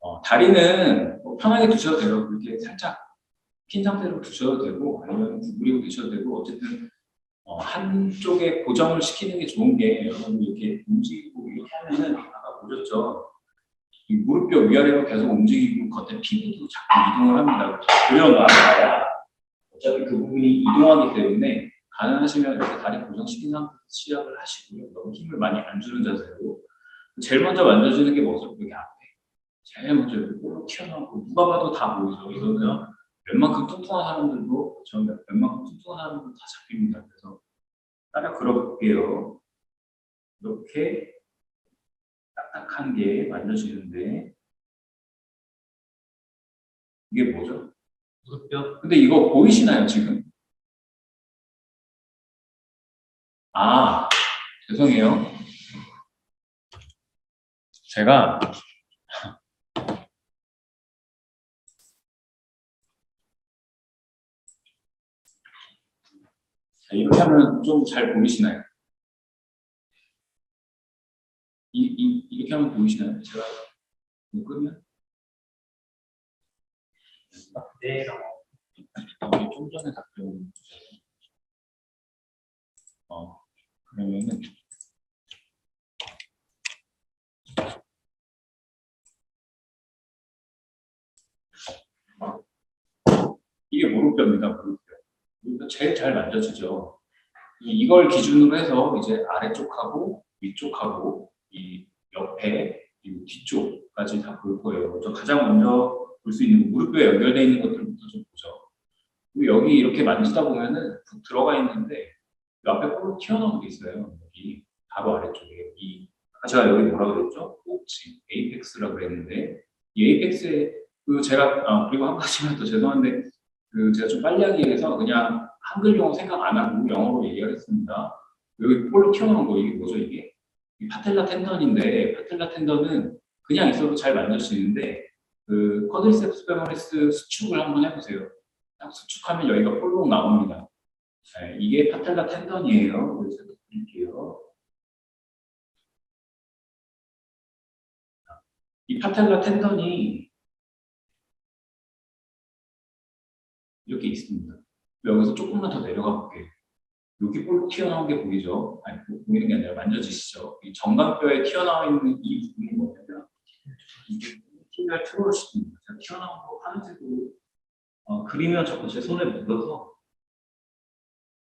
어, 다리는 뭐 편하게 두셔도 돼요. 이렇게 살짝 핀 상태로 두셔도 되고 아니면 구부리고 두셔도 되고 어쨌든 어, 한쪽에 고정을 시키는 게 좋은 게 여러분 이렇게 움직이고 이렇게 하면은 아까 보셨죠? 이 무릎뼈 위아래로 계속 움직이고 겉에 피부도 자꾸 이동을 합니다. 돌려놔야 어차피 그 부분이 이동하기 때문에 가능하시면 이렇게 다리 고정시킨 상태에서 시작을 하시고요. 너무 힘을 많이 안 주는 자세로 제일 먼저 만져주는 게 뭐죠? 여기 앞에. 제일 먼저 볼록 튀어나오고 누가 봐도 다 보이죠. 이거는 웬만큼 뚱뚱한 사람들도 저는 웬만큼 뚱뚱한 사람들도 다 잡힙니다. 그래서 따라 걸어볼게요. 이렇게 딱딱한 게 만져지는데 이게 뭐죠? 무릎뼈 근데 이거 보이시나요 지금? 아 죄송해요. 제가 자, 이렇게 하면 좀 잘 보이시나요? 이, 이, 이렇게 하면 보이시나요? 제가 이거 끄면? 네 이게 좀 전에 답변 어 그러면은 이게 무릎뼈입니다 무릎뼈 무릎뼈 제일 잘 만져지죠 이- 이걸 기준으로 해서 이제 아래쪽하고 위쪽하고 이 옆에 그리고 뒤쪽까지 다 볼 거예요 먼저 가장 먼저 볼 수 있는 무릎뼈에 연결되어 있는 것들부터 좀 보죠 그리고 여기 이렇게 만지다 보면은 푹 들어가 있는데 그 앞에 볼록 튀어나온 게 있어요. 여기 바로 아래쪽에 이 제가 여기 뭐라 그랬죠? 꼭지 에이펙스라고 그랬는데 이 에이펙스에 그 제가 아 그리고 한 가지만 더 죄송한데 그 제가 좀 빨리 하기 위해서 그냥 한글 용어 생각 안 하고 영어로 얘기하겠습니다. 여기 볼록 튀어나온 거 이게 뭐죠 이게? 이 파텔라 텐던인데 파텔라 텐던은 그냥 있어도 잘 만져지는데 그 쿼드리셉스 페모리스 수축을 한번 해보세요. 딱 수축하면 여기가 볼록 나옵니다. 네, 이게 파텔라 텐던이에요. 그래서 드릴게요. 이 파텔라 텐던이 이렇게 있습니다. 여기서 조금만 더 내려가 볼게요. 여기 볼록 튀어나온 게 보이죠? 아니, 보- 보이는 게 아니라 만져지시죠? 이 정강뼈에 튀어나와 있는 이 부분이 뭐냐면 이게 티비알 트로시입니다. 제가 튀어나온 거 하늘색으로 어, 그리면 자꾸 제 손에 묻어서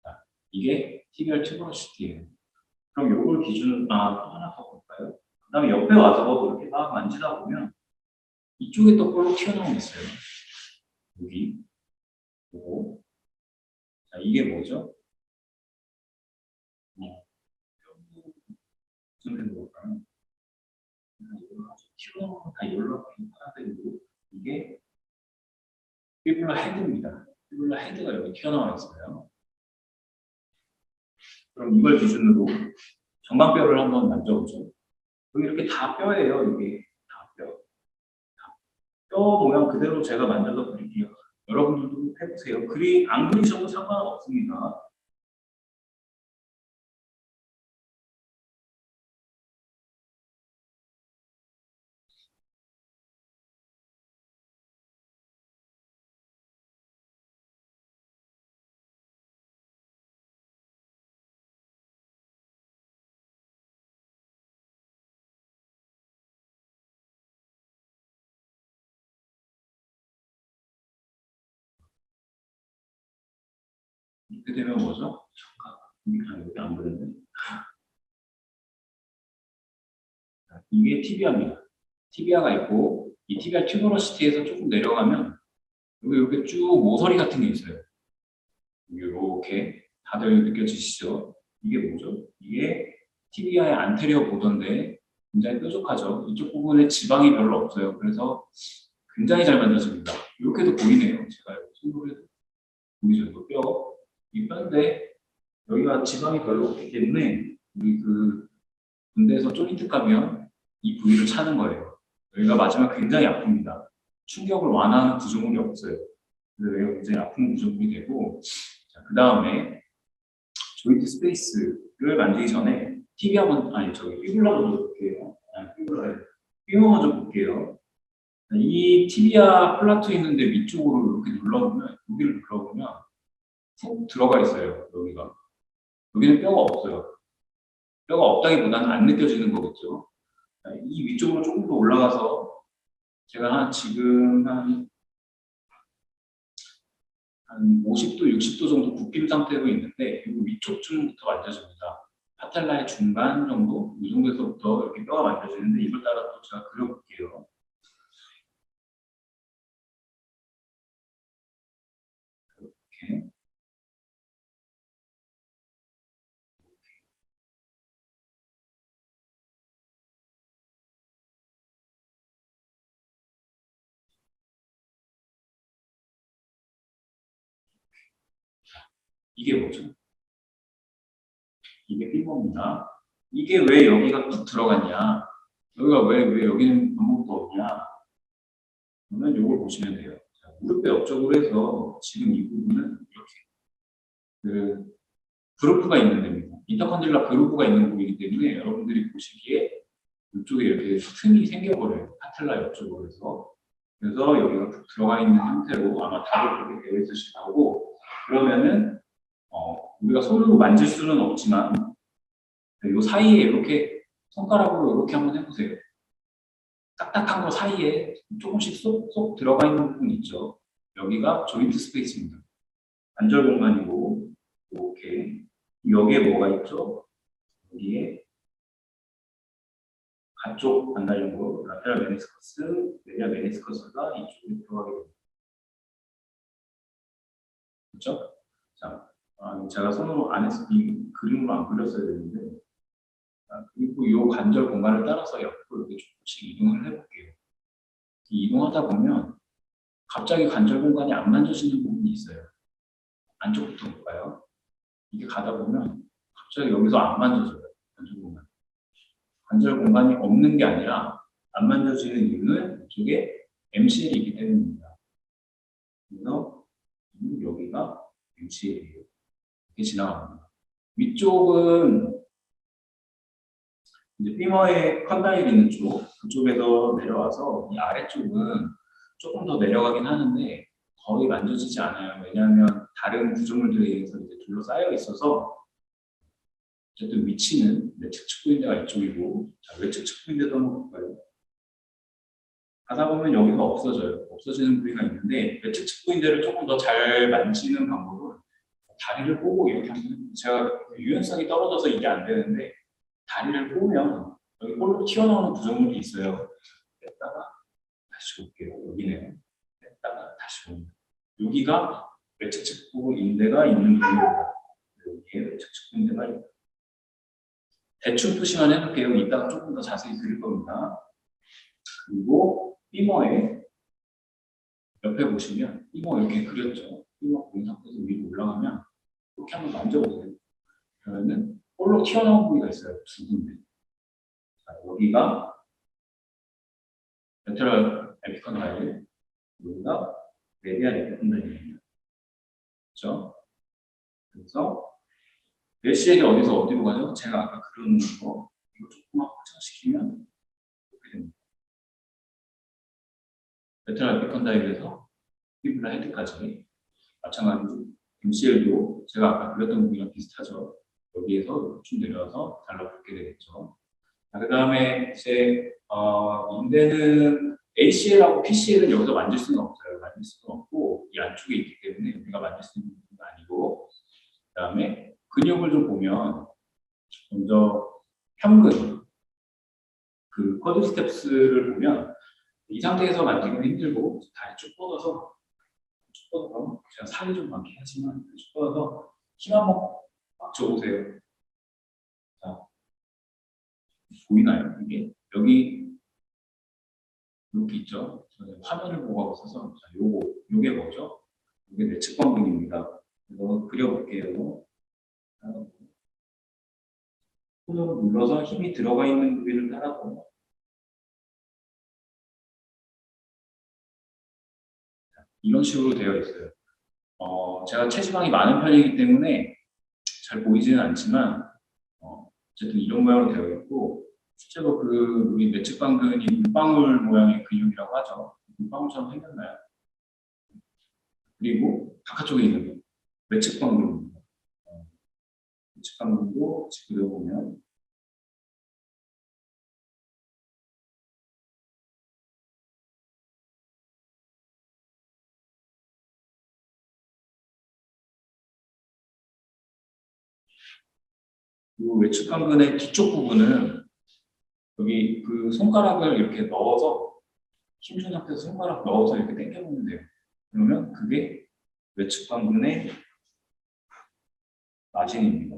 자, 이게 TBR 튜버러시티예요. 그럼 요걸 기준으로 아, 또 하나 더 볼까요? 그 다음에 옆에 와서 이렇게 막 만지다 보면 이쪽에 또 볼록 튀어나온 게 있어요. 여기 요거 자, 이게 뭐죠? 어, 무슨 거다 연락이 하나들이고 이게 피블라 헤드입니다. 피블라 헤드가 여기 튀어나와 있어요. 그럼 이걸 기준으로 정강뼈를 한번 만져보죠. 여기 이렇게 다 뼈예요. 이게 다 뼈. 다 뼈 모양 그대로 제가 만져서 그릴게요. 여러분들도 해보세요. 그리 안 그리셔도 상관없습니다. 이렇게 되면 뭐죠? 아, 안. 자, 이게 티비아입니다. 티비아가 있고 이 티비아 튜버러시티에서 조금 내려가면 여기 이렇게 쭉 모서리 같은 게 있어요. 이렇게 다들 느껴지시죠? 이게 뭐죠? 이게 티비아의 안테리어 보던데 굉장히 뾰족하죠. 이쪽 부분에 지방이 별로 없어요. 그래서 굉장히 잘 만져집니다. 이렇게도 보이네요. 제가 손으로 해도 보이죠? 뼈. 이 뼈인데 여기가 지방이 별로 없기 때문에 우리 그 군대에서 조인트 가면 이 부위를 차는 거예요. 여기가 맞으면 굉장히 아픕니다. 충격을 완화하는 구조물이 없어요. 그래서 여기가 굉장히 아픈 구조물이 되고 자, 그 다음에 조인트 스페이스를 만들기 전에 TV 한번 아니 저기 피블라 먼저 볼게요. 아, 피블라 피부 먼저 볼게요. 이 티비아 플라토 있는데 위쪽으로 이렇게 눌러보면 여기를 눌러보면 푹 들어가 있어요. 여기가 여기는 뼈가 없어요. 뼈가 없다기보다는 안 느껴지는 거겠죠. 자, 이 위쪽으로 조금 더 올라가서 제가 한 지금 한, 한 50도, 60도 정도 굽힌 상태로 있는데 이 위쪽쯤부터 만져집니다. 파텔라의 중간 정도, 이 정도에서부터 이렇게 뼈가 만져지는데 이걸 따라 또 제가 그려볼게요. 이렇게. 이게 뭐죠? 이게 피부입니다. 이게 왜 여기가 뚝 들어갔냐? 여기가 왜, 왜 여기는 아무것도 없냐? 그러면 이걸 보시면 돼요. 자, 무릎뼈 옆쪽으로 해서 지금 이 부분은 이렇게 그 그루프가 있는 데입니다. 인터컨딜라 그루프가 있는 부분이기 때문에 여러분들이 보시기에 이쪽에 이렇게 틈이 생겨버려요. 파텔라 옆쪽으로 해서. 그래서 여기가 쭉 들어가 있는 상태로 아마 답을 그렇게 되어 있으실 거고 그러면은 어, 우리가 손으로 만질 수는 없지만 이 사이에 이렇게 손가락으로 이렇게 한번 해보세요. 딱딱한 거 사이에 조금씩 쏙쏙 들어가 있는 부분 있죠. 여기가 조인트 스페이스입니다. 관절 공간이고 이렇게 여기에 뭐가 있죠? 여기에 가쪽 반달형으로 라테랄 메니스커스, 메리아 메니스커스가 이쪽에 들어가게 됩니다. 그렇죠? 자, 아, 제가 손으로 안에서 이 그림으로 안 그렸어야 되는데 아, 그리고 이 관절 공간을 따라서 옆으로 이렇게 조금씩 이동을 해볼게요. 이 이동하다 보면 갑자기 관절 공간이 안 만져지는 부분이 있어요. 안쪽부터 볼까요? 이게 가다 보면 갑자기 여기서 안 만져져요. 관절 공간. 관절 공간이 없는 게 아니라 안 만져지는 이유는 이쪽에 MCL이 있기 때문입니다. 그래서 여기가 MCL이에요. 지나갑니다. 위쪽은 이제 피머의 컨다일 있는 쪽, 그쪽에서 내려와서 이 아래쪽은 조금 더 내려가긴 하는데 거의 만져지지 않아요. 왜냐하면 다른 구조물들에 의해서 이제 둘러싸여 있어서 어쨌든 위치는 내측 측부인대가 이쪽이고 자, 외측 측부인대도 한번 볼까요? 가다 보면 여기가 없어져요. 없어지는 부위가 있는데 외측 측부인대를 조금 더 잘 만지는 방법은 다리를 꼬고 이렇게 하면 제가 유연성이 떨어져서 이게 안 되는데 다리를 꼬면 여기 볼로 튀어나오는 구조물이 있어요. 뺐다가 다시 올게요. 여기네요. 뺐다가 다시 옵니다. 여기가 외측 측부 인대가 있는 부위입니다. 여기에 외측 측부 인대가 있다. 대충 표시만 해놓을게요. 이따가 조금 더 자세히 그릴 겁니다. 그리고 피머에 옆에 보시면 피머 이렇게 그렸죠. 피머 그린 상태에서 위로 올라가면 이렇게 한번 만져보세요. 그러면은 볼로 튀어나온 부위가 있어요. 두 군데. 자, 여기가 레테럴 에피컨다일, 여기가 메디안 에피컨다일입니다. 그렇죠? 그래서 멜시엘이 어디서 어디로 가죠? 제가 아까 그려놓은 거 이거 조금만 확장시키면 이렇게 됩니다. 베트남 에피컨다일에서 피부라 헤드까지 마찬가지로 MCL도 제가 아까 그렸던 부분이랑 비슷하죠. 여기에서 쭉 내려와서 달라붙게 되겠죠. 그 다음에 이제 어, 인대는 ACL하고 PCL은 여기서 만질 수는 없어요. 만질 수는 없고 이 안쪽에 있기 때문에 우리가 만질 수 있는 부분은 아니고 그 다음에 근육을 좀 보면 먼저 평근 그 쿼드 스텝스를 보면 이 상태에서 만지기는 힘들고 다리 쭉 뻗어서 쭉 뻗어서 제가 살이 좀 많긴 하지만 쭉 뻗어서 힘 한번 꽉 줘보세요. 자 보이나요? 이게 여기 이렇게 있죠. 저는 화면을 보고 하고 있어서 자, 요거 요게 뭐죠? 이게 내측 관근입니다. 그래서 그려볼게요. 손으로 눌러서 힘이 들어가 있는 부위를 따라서 이런 식으로 되어 있어요. 어, 제가 체지방이 많은 편이기 때문에 잘 보이지는 않지만 어, 어쨌든 이런 모양으로 되어 있고 실제로 그 우리 내측방근이 물방울 모양의 근육이라고 하죠. 물방울처럼 생겼나요? 그리고 바깥쪽에 있는 거 외측방근입니다. 어, 외측방근도 지금 보면 이 외측 강근의 뒤쪽 부분은 여기 그 손가락을 이렇게 넣어서 힘준 상태에서 손가락 넣어서 이렇게 당겨보면 돼요. 그러면 그게 외측 강근의 마진입니다.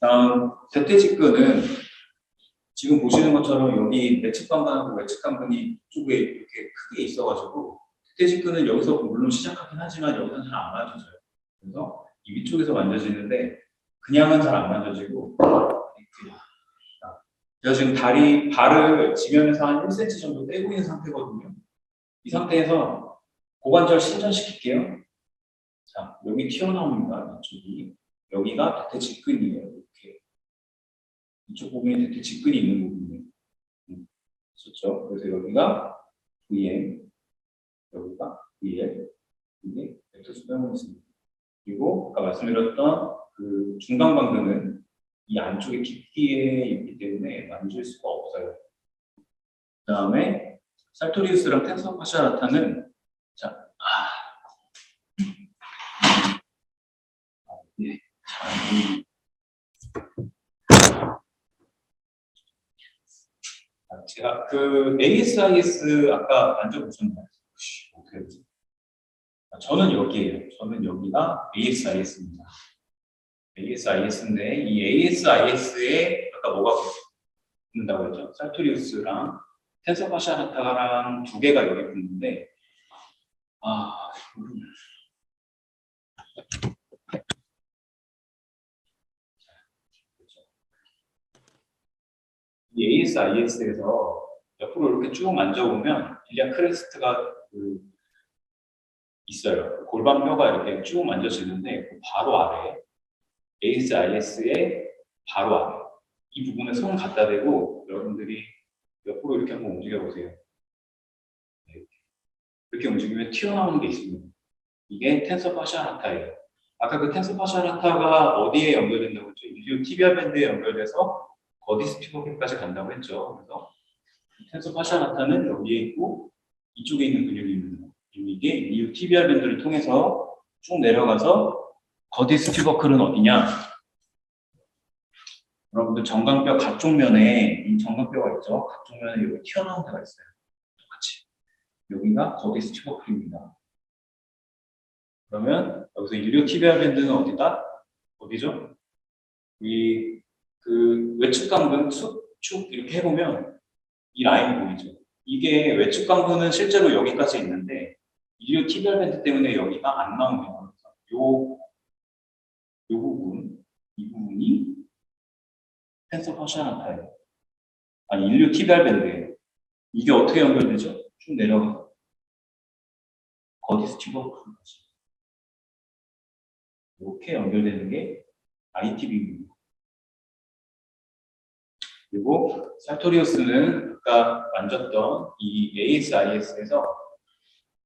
다음 대퇴직근은 지금 보시는 것처럼 여기 내측강근하고 외측강근이 쪽에 이렇게 크게 있어가지고 대퇴직근은 여기서 물론 시작하긴 하지만 여기서는 잘 안 만져져요. 그래서 이 위쪽에서 만져지는데 그냥은 잘 안 만져지고. 제가 지금 다리 발을 지면에서 한 1cm 정도 떼고 있는 상태거든요. 이 상태에서 고관절 신전시킬게요. 자, 여기 튀어나옵니다. 이쪽이. 여기가 대퇴직근이에요. 이쪽 부분이 대퇴 직근이 있는 부분이에요. 음, 그렇죠? 그래서 여기가 VM, 여기가 VL, 이게 벡터 수평이 있습니다. 그리고 아까 말씀드렸던 그 중간 방근은 이 안쪽에 깊이에 있기 때문에 만질 수가 없어요. 그 다음에 살토리우스랑 텐서 파샤라타는 자, 아, 아, 예, 자, 이 아, 제가 그 ASIS 아까 만져보셨나요? 씨, 어떻게 저는 여기에요. 저는 여기가 ASIS입니다. ASIS인데 이 ASIS에 아까 뭐가 붙는다고 했죠? 살토리우스랑 텐서파샤라타랑 두 개가 여기 붙는데 아 이거는 이 ASIS에서 옆으로 이렇게 쭉 만져보면 일리아 크레스트가 그 있어요. 골반뼈가 이렇게 쭉 만져지는데 그 바로 아래 ASIS의 바로 아래 이 부분에 손 갖다 대고 여러분들이 옆으로 이렇게 한번 움직여 보세요. 네, 이렇게. 움직이면 튀어나오는 게 있습니다. 이게 텐서 파샤라타예요. 아까 그 텐서 파샤라타가 어디에 연결된다고 했죠? 일류 티비아 밴드에 연결돼서 거디스티버까지 간다고 했죠. 그래서 텐서 파샤라타는 여기에 있고 이쪽에 있는 근육입니다. 이게 일류 티비아 밴드를 통해서 쭉 내려가서 거디스티버클은 어디냐? 여러분들 정강뼈 가쪽 면에 이 정강뼈가 있죠. 가쪽 면에 여기 튀어나온 데가 있어요. 똑같이 여기가 거디스티버클입니다. 그러면 여기서 일류 티비아 밴드는 어디다? 어디죠? 이 그 외측 강근 수축 이렇게 해보면 이 라인 보이죠? 이게 외측 강근은 실제로 여기까지 있는데 일류 티비아 밴드 때문에 여기가 안 나옵니다. 그래서 요, 요 부분, 이 부분이 텐서 파샤나타예요. 아니 일류 티비아 밴드예요. 이게 어떻게 연결되죠? 쭉 내려가서 거디스 티버까지 이렇게 연결되는 게 ITB입니다. 그리고 살토리우스는 아까 만졌던 이 ASIS에서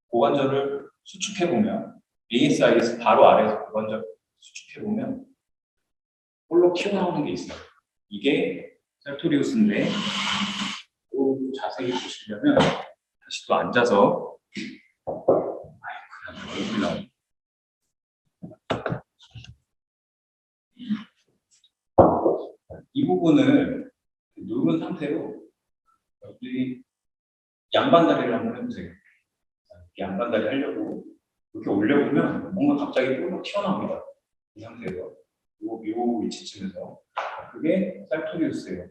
고관절을 수축해 보면 ASIS 바로 아래에서 고관절 수축해 보면 홀로 튀어나오는 게 있어요. 이게 살토리우스인데 또 자세히 보시려면 다시 또 앉아서 아이고 얼굴이 나오네. 이 부분을 누른 상태로 여기 양반다리를 한번 해보세요. 양반다리 하려고 이렇게 올려보면 뭔가 갑자기 뿔로 튀어나옵니다. 이 상태에서 요, 요 위치쯤에서 그게 살토리우스예요.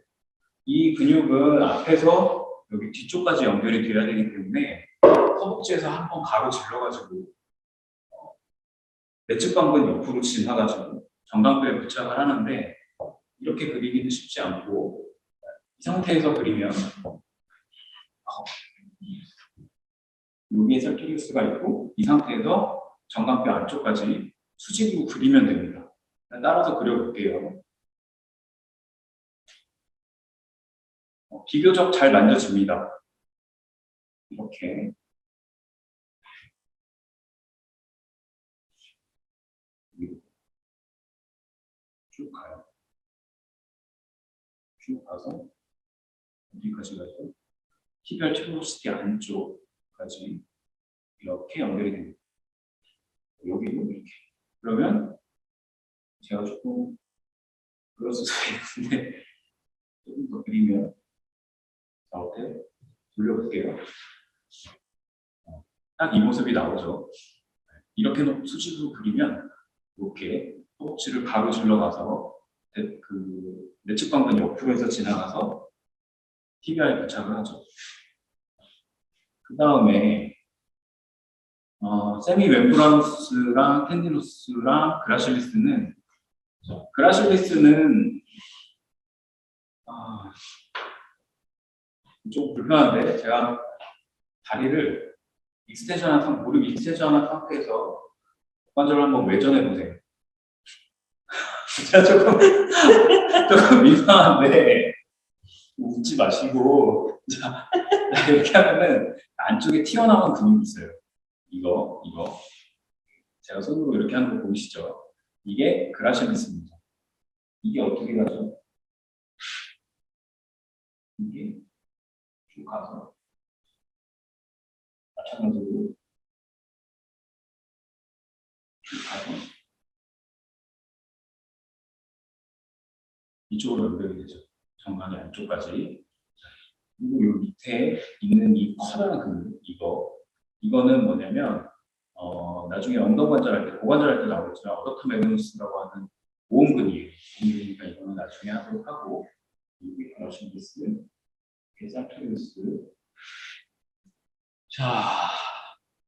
이 근육은 앞에서 여기 뒤쪽까지 연결이 돼야 되기 때문에 허벅지에서 한 번 가로 질러가지고 어, 내측방근 옆으로 지나가지고 정강뼈에 부착을 하는데 이렇게 그리기는 쉽지 않고 이 상태에서 그리면 어, 여기에 셀토리우스가 있고 이 상태에서 정강뼈 안쪽까지 수직으로 그리면 됩니다. 따라서 그려볼게요. 어, 비교적 잘 만져집니다. 이렇게 쭉 가요. 쭉 가서 어디까지 가죠? 티별 튜로시티 안쪽까지 이렇게 연결이 됩니다. 여기도 이렇게. 그러면 제가 조금 그럴 수도 있는데 조금 더 그리면 자 어때요? 돌려볼게요. 어, 딱이 모습이 나오죠. 이렇게 수직으로 그리면 이렇게 허벅지를 가로질러 가서 대- 그 내측 방근 옆으로 해서 지나가서 TBI에 부착을 하죠. 그 다음에 어, 세미 멤브라노스랑 텐디노스랑 그라실리스는 자, 그라실리스는 아, 좀 불편한데 제가 다리를 익스텐션 한 상 무릎 익스텐션 한 상태에서 관절을 한번 외전해 보세요. 제가 조금 조금 민망한데 웃지 마시고 자 이렇게 하면은 안쪽에 튀어나온 근육이 있어요. 이거 이거 제가 손으로 이렇게 하는 거 보이시죠? 이게 그라실리스입니다. 이게 어떻게 가죠? 이게 쭉 가서 마찬가지로 쭉 가서 이쪽으로 연결이 되죠. 정강이 안쪽까지. 그리고 이 밑에 있는 이 커다란 근육, 이거. 이거는 뭐냐면, 어, 나중에 엉덩관절 할 때, 고관절 할 때 나오겠지만, 어덕터 매그누스라고 하는 모음근이에요. 모음근이니까 이거는 나중에 하도록 하고, 여기 그라신디스, 게사토리우스. 자,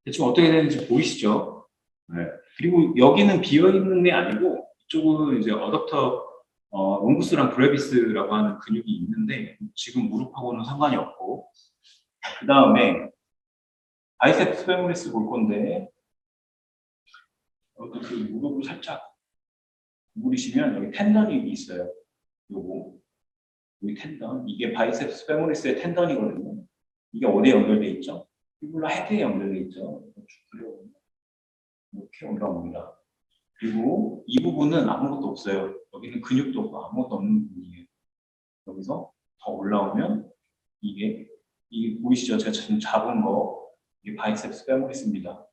대충 어떻게 되는지 보이시죠? 네. 그리고 여기는 비어 있는 게 아니고, 이쪽은 이제 어덕터 어, 롱구스랑 브레비스라고 하는 근육이 있는데 지금 무릎하고는 상관이 없고 그 다음에 바이셉스 페모리스 볼 건데 여기 그 무릎을 살짝 구부리시면 여기 텐던이 있어요. 요거 여기 텐던 이게 바이셉스 페모리스의 텐던이거든요. 이게 어디에 연결돼 있죠? 피불라 헤드에 연결돼 있죠. 이렇게 올라옵니다. 그리고 이 부분은 아무것도 없어요. 여기는 근육도 없고 아무것도 없는 부분이에요. 여기서 더 올라오면 이게 이게 보이시죠? 제가 지금 잡은 거 이게 바이셉스 페모리스입니다.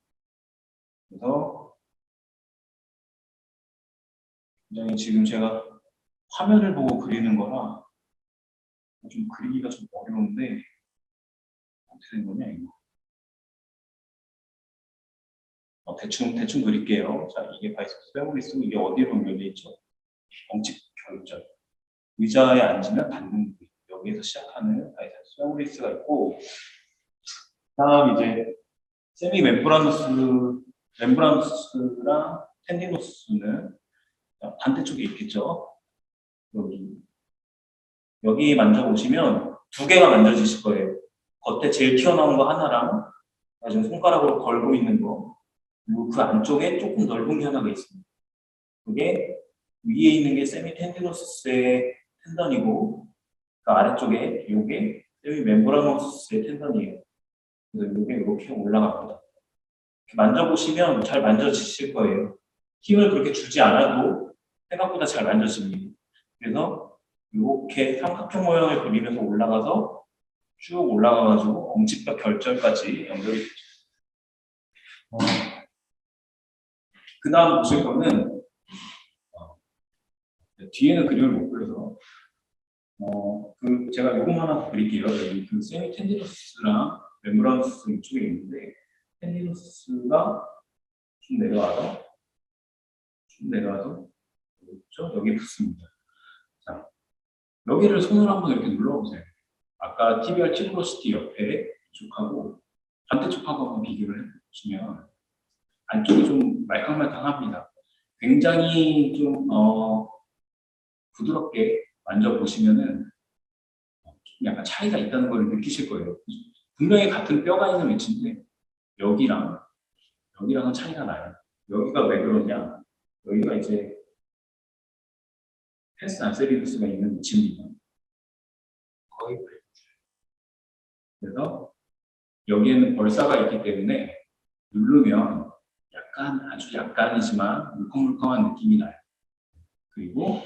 그래서 굉장히 지금 제가 화면을 보고 그리는 거라 좀 그리기가 좀 어려운데 어떻게 된 거냐 이거. 어, 대충 대충 그릴게요. 자, 이게 바이셉스 페모리스고 이게 어디로 연결돼 있죠? 엉치 결절. 의자에 앉으면 닿는 부위. 여기에서 시작하는 바이셉스 페모리스가 있고, 다음 이제 세미 멤브라누스 멤브라누스랑 텐디노스는 자, 반대쪽에 있겠죠. 여기 여기 만져보시면 두 개가 만져지실 거예요. 겉에 제일 튀어나온 거 하나랑 지금 손가락으로 걸고 있는 거 그리고 그 안쪽에 조금 넓은 게 하나가 있습니다. 그게 위에 있는 게 세미 텐디노스의 텐던이고 그 아래쪽에 이게 세미 멤브라노스의 텐던이에요. 그래서 이게 이렇게 올라갑니다. 이렇게 만져보시면 잘 만져지실 거예요. 힘을 그렇게 주지 않아도 생각보다 잘 만져집니다. 그래서 이렇게 삼각형 모양을 그리면서 올라가서 쭉 올라가가지고 엄지뼈 결절까지 연결이 되죠. 어, 그 다음 보실 거는 어, 뒤에는 그림을 못 그려서 어, 그 제가 요것만 하나 그릴게요. 여기 그 세미 텐디노스랑 멤브라노스 이쪽에 있는데 텐디노스가 쭉 내려와서 쭉 내려와서 있죠? 여기 붙습니다. 자, 여기를 손으로 한번 이렇게 눌러보세요. 아까 TBR 티브로시티 옆에 이쪽하고 반대쪽하고 한번 비교를 해보시면 안쪽이 좀 말캉말캉합니다. 굉장히 좀 어, 부드럽게 만져보시면은 약간 차이가 있다는 걸 느끼실 거예요. 분명히 같은 뼈가 있는 위치인데 여기랑 여기랑은 차이가 나요. 여기가 왜 그러냐? 여기가 이제 패스 안세리누스가 있는 위치입니다. 거의 그래서 여기에는 벌사가 있기 때문에 누르면 약간 아주 약간이지만 물컹물컹한 느낌이 나요. 그리고 어,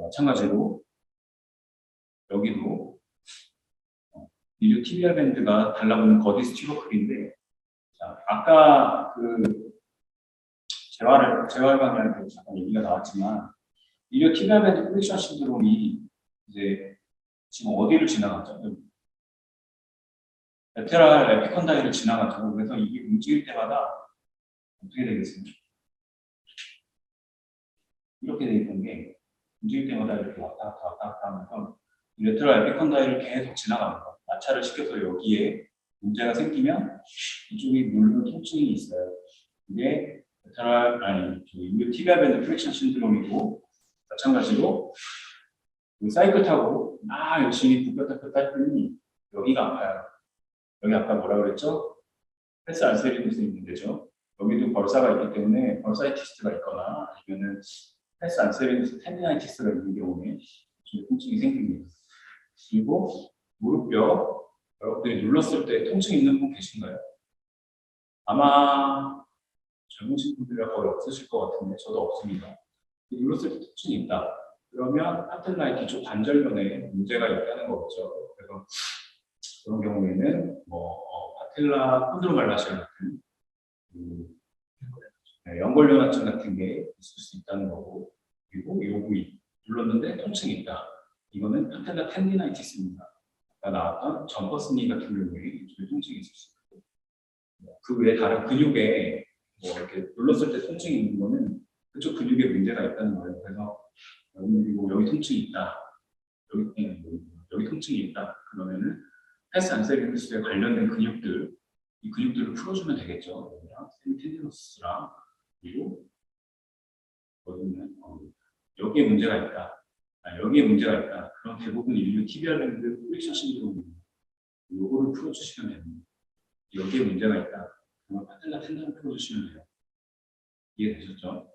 마찬가지로 여기도 어, 미디어 TBR 밴드가 달라붙는 거디 스티로클인데 자, 아까 그 재활을 재활 방향 때 잠깐 얘기가 나왔지만 미디어 TBR 밴드 프릭션 신드롬이 이제 지금 어디를 지나갔죠? 레테랄 에피컨다이를 지나가죠. 그래서 이게 움직일 때마다 어떻게 되겠습니까? 이렇게 돼 있던 게 움직일 때마다 이렇게 왔다 갔다 왔다 갔다 하면서 이 레테랄 에피컨다이를 계속 지나갑니다. 마찰을 시켜서 여기에 문제가 생기면 이쪽이 누르는 통증이 있어요. 이게 레테랄 아니 이 티비아 밴드 프릭션 신드롬이고 마찬가지로 그 사이클 타고 막 열심히 굽혔다 폈다 했더니 여기가 아파요. 여기 아까 뭐라 그랬죠? 패스 알세리누스 있는 데죠. 여기도 벌사가 있기 때문에 벌사이티스가 있거나 아니면은 패스 알세리누스 텐디나이티스가 있는 경우에 좀 통증이 생깁니다. 그리고 무릎뼈 여러분들이 눌렀을 때 통증 있는 분 계신가요? 아마 젊으신 분들이 거의 없으실 것 같은데 저도 없습니다. 눌렀을 때 통증이 있다. 그러면 파틀라의 뒤쪽 관절면에 문제가 있다는 거겠죠. 그래서 그런 경우에는 뭐 어, 파텔라 콘드로말라시아 같은 연골연화증 같은 게 있을 수 있다는 거고 그리고 이 부위 눌렀는데 통증이 있다. 이거는 파텔라 텐디나이티스입니다. 아까 나왔던 점퍼스니 같은 경우에 통증이 있을 수 있고 그 외에 다른 근육에 뭐 이렇게 눌렀을 때 통증이 있는 거는 그쪽 근육에 문제가 있다는 거예요. 그래서 여기 그리고 여기 통증이 있다. 여기 네, 여기, 통증이 있다. 그러면은 패스 안세리누스에 관련된 근육들, 이 근육들을 풀어주면 되겠죠. 세미테디노스랑 그리고 여기는 어, 여기에 문제가 있다. 아, 여기에 문제가 있다. 그럼 대부분 인류 TBR 밴드 프릭션 신드롬입니다. 요거를 풀어주시면 됩니다. 여기에 문제가 있다. 그러면 파텔라 텐단을 풀어주시면 돼요. 이해되셨죠?